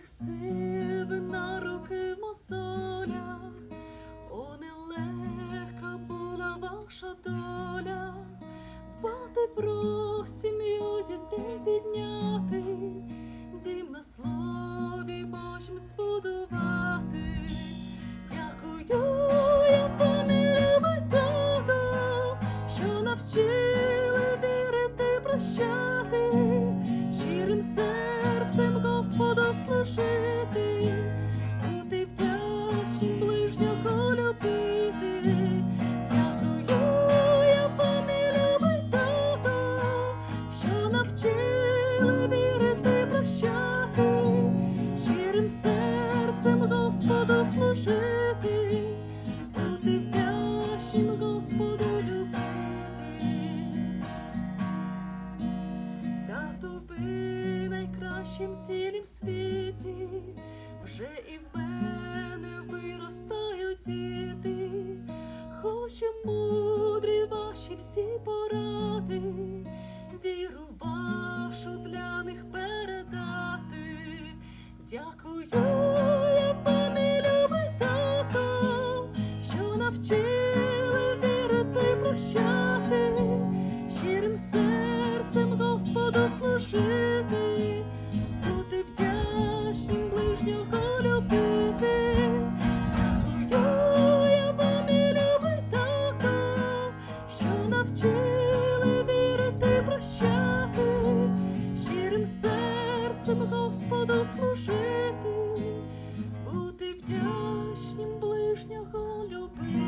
моїх сил на руки мосоля, о нелегка була ваша доля, бати про сім'ю дітей підняти, дім на слові Божім збудувати, дякую, я пане тебе, що навчив. жити, бути вдячним, ближнього любити. Дякую, я пані любий що навчили вірити, прощати, щирим серцем Господу служити. цілім світі, вже і в мене виростають діти, хоче мудрі ваші всі поради, віру вашу для них передати, дякую я вам, що навчили вірити прощати. треба бути вдячним ближнього любити.